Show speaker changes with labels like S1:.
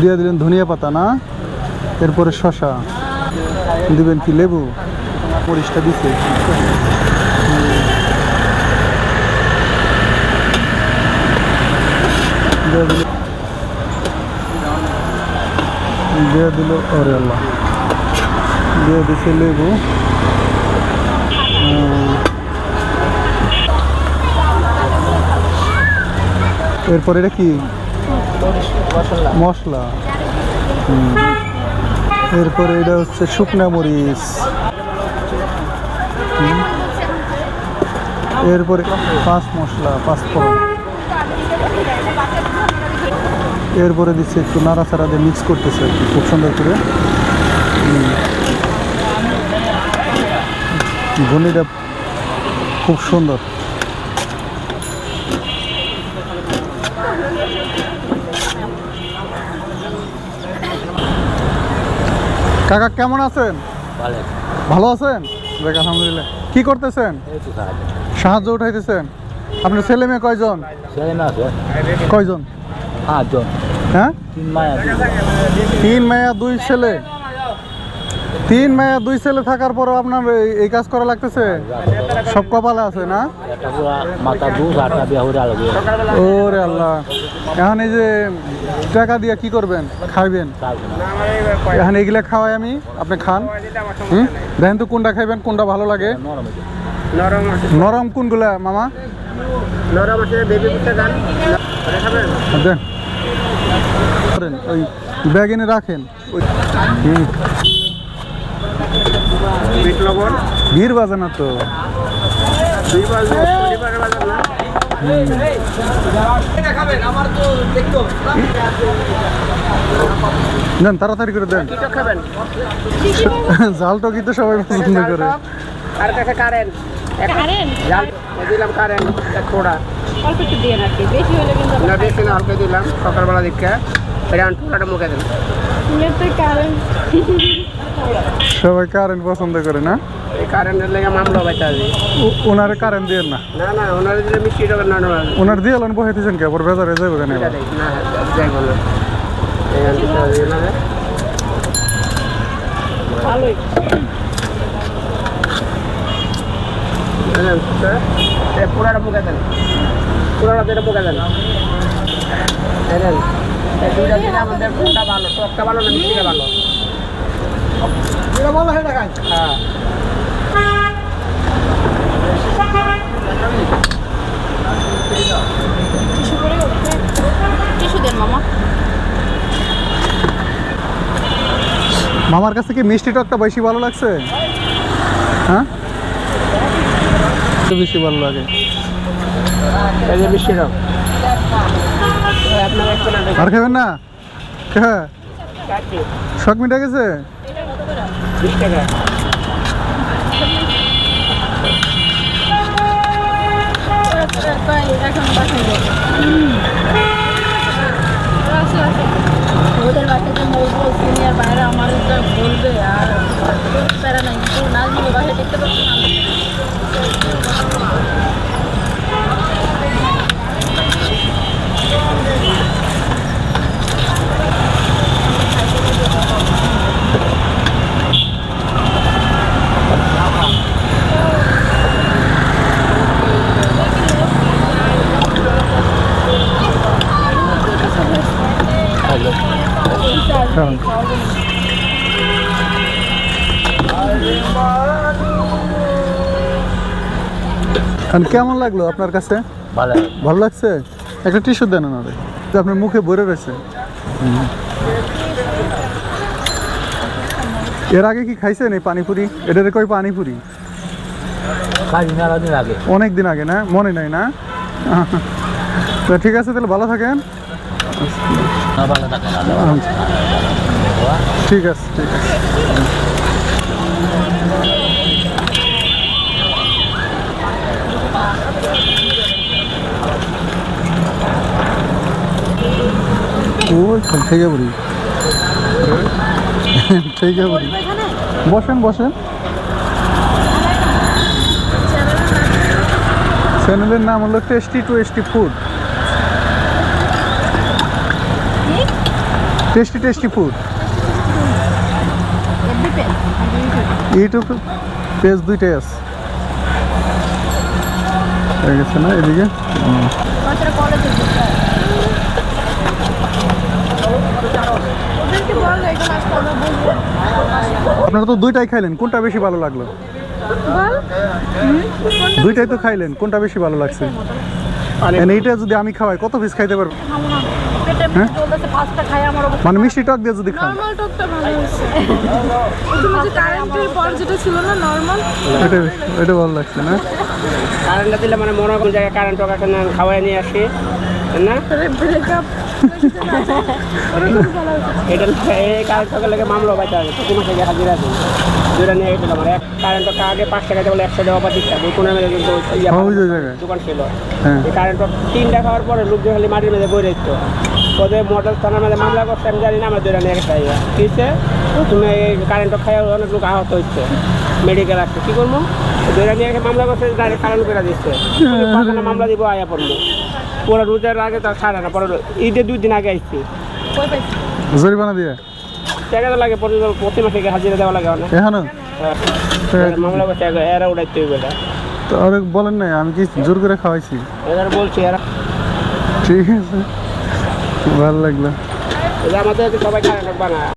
S1: দিয়ে দিলেন ধনিয়া পাতা, না? এরপরে শশা দিবেন কি, লেবু? মরিচটা দিছে। দিয়ে দিল ওরে আল্লাহ দিয়ে দিছে লেবু। এরপরে এটা কি? মশলা? এরপরে এটা হচ্ছে শুকনা মরিচ। এরপরে পাঁচ মশলা, পাঁচ এরপরে দিচ্ছে একটু নাড়াচাড়া দিয়ে মিক্স করতেছে আর কি, খুব সুন্দর করে। ঘুনিটা খুব সুন্দর। কাকা কেমন আছেন?
S2: ভালো।
S1: আছেন? দেখ আলহামদুলিল্লাহ। কি করতেছেন?
S2: সাহায্য।
S1: উঠাইতেছেন? আপনার ছেলে মেয়ে কয়জন? কয়জন?
S2: পাঁচজন।
S1: হ্যাঁ?
S2: তিন মায়া
S1: দুই ছেলে। তিন মেয়া দুই ছেলে? থাকার পরও আপনার এই- কাজ করা লাগতেছে? সব কপালে আছে না? ওরে আল্লাহ। এখন এই যে টাকা দিয়ে কি করবেন? খাইবেন? এখন এইগুলা খাওয়াই আমি আপনি খান। হুম? দেখেন তো কোনটা খাইবেন কোনটা ভালো লাগে?
S2: নরম
S1: কোনগুলা মামা?
S3: নরম বেবি
S1: করেন, ওই রাখেন। ভিড় বাজে না তো? দেন তাড়াতাড়ি করে দেন। জালটা কিন্তু সবাই পছন্দ করে।
S3: আর কাছে কারেন্ট দিলাম কারেন্ট এক থোড়া
S4: অল্প একটু দিয়ে নাকি বেশি হলে কিন্তু
S3: না বেশি না হালকা দিলাম সকালবেলা দিকে। মুখে দিলাম।
S1: সবাই কারেন্ট পছন্দ করে না?
S3: এই কারেন্টের লেগে মামলা বাইতে আছে
S1: ওনারে কারেন্ট দিয়ে না?
S3: না না ওনারা দিলে মিষ্টি টাকা না না
S1: ওনার দিয়ে এলেন বসাইতেছেন কে? আবার বেজারে যাবে কেন
S3: এটা না যাই বলো
S4: ভালোই
S3: পুরাটা মুখে দেন। পুরাটা যেটা মুখে দেন। দেন। দুইটা দিলে আমাদের কোনটা ভালো টকটা ভালো না মিষ্টিটা ভালো? হ্যাঁ
S4: টিস্যু করে টিস্যু দেন মামা
S1: মামার কাছে কি মিষ্টি টকটা বেশি ভালো লাগছে? হ্যাঁ? একটু বেশি ভালো লাগে।
S3: এই যে মিষ্টিটা আপনার একটু না
S1: আর খাবেন না? হ্যাঁ। শখ মিটা গেছে?
S3: টাকা
S4: এখন বাসায় যাব ওদের বাসাতে বলব সিনিয়র বাইরে আমার যা বলবে আর প্যারা নাই কিন্তু নাজমুলের বাসায় দেখতে পাচ্ছি না
S1: হ্যাঁ। এখন কেমন লাগল আপনার কাছে?
S2: ভালো।
S1: ভালো লাগছে? একটা টিস্যু দেন ওনারে। তো আপনার মুখে ভরে রয়েছে। এর আগে কি খাইছেন এই পানিপুরি? এটারে কই পানিপুরি? অনেক দিন আগে না? মনে নাই না? তো ঠিক আছে তাহলে ভালো থাকেন। আচ্ছা। ঠিক আছে ঠিক আছে। ওই থেকে বলি থেকে বলি বসেন বসেন। চ্যানেলের নাম হলো tasty to tasty food. Tasty tasty food. YouTube page দুইটাই আছে। হয়ে গেছে না এদিকে হুম।
S4: বাচ্চারা কলেজে ওদেরকে বল এখানে আসতে আমরা বলব
S1: আপনারা তো দুইটাই খাইলেন কোনটা বেশি ভালো লাগল? দুইটাই তো খাইলেন কোনটা বেশি ভালো লাগছে? এইটা যদি আমি খাওয়াই কত পিস খাইতে পারব?
S4: না অবস্থা
S1: মানে মিষ্টি টক দিয়ে যদি খান।
S5: নর্মাল ভালো হয়েছে। তুমি যে কারেন্টের পর যেটা ছিল না
S1: এটা এটা ভালো লাগছে না?
S3: কারেন্টটা দিলে মানে মনে কোন জায়গায় কারেন্ট টাকা খাওয়াই নিয়ে আসি। না?
S5: ব্রেকআপ
S3: এটা টাকা লেগে মামলা পাইতে হবে। প্রতি মাসে গিয়ে হাজিরা দিন দুইটা নিয়ে গেছিল আমার। এক কারেন্ট আগে পাঁচ টাকা বলে একশো টাকা পাচ্ছি ওই কোনো মেলে কিন্তু দোকান ছিল।
S1: হ্যাঁ।
S3: এই কারেন্ট তিনটা খাওয়ার পরে লোকজন খালি মাটির মেঝে বই রেখতো ওদের মডেল থানার মধ্যে মামলা করছে আমি জানি না আমার দুইটা নিয়ে গেছে। কিসে তুমি এই কারেন্ট খাইয়া অনেক লোক আহত হচ্ছে। মেডিকেল আসছে। কি করব? নিয়ে মামলা করছে ডাইরেক্ট করে দিচ্ছে। মামলা দিব আয়া পড়ব পুরো রোজার আগে তার ছাড়ে না পরে ঈদের দুই দিন আগে আসছি
S1: জরিমানা দিয়ে?
S3: টাকা তো লাগে প্রতি প্রতি মাসে হাজিরা দেওয়া লাগে অনেক।
S1: এখানে?
S3: হ্যাঁ। মামলা করছে আগে এরা উড়াইতে হইবে এটা।
S1: তো আর বলেন নাই আমি কি জোর করে খাওয়াইছি?
S3: এরা বলছি এরা
S1: ঠিক আছে। ভালো লাগল।
S3: আমাদের সবাই কারেন্ট বানায়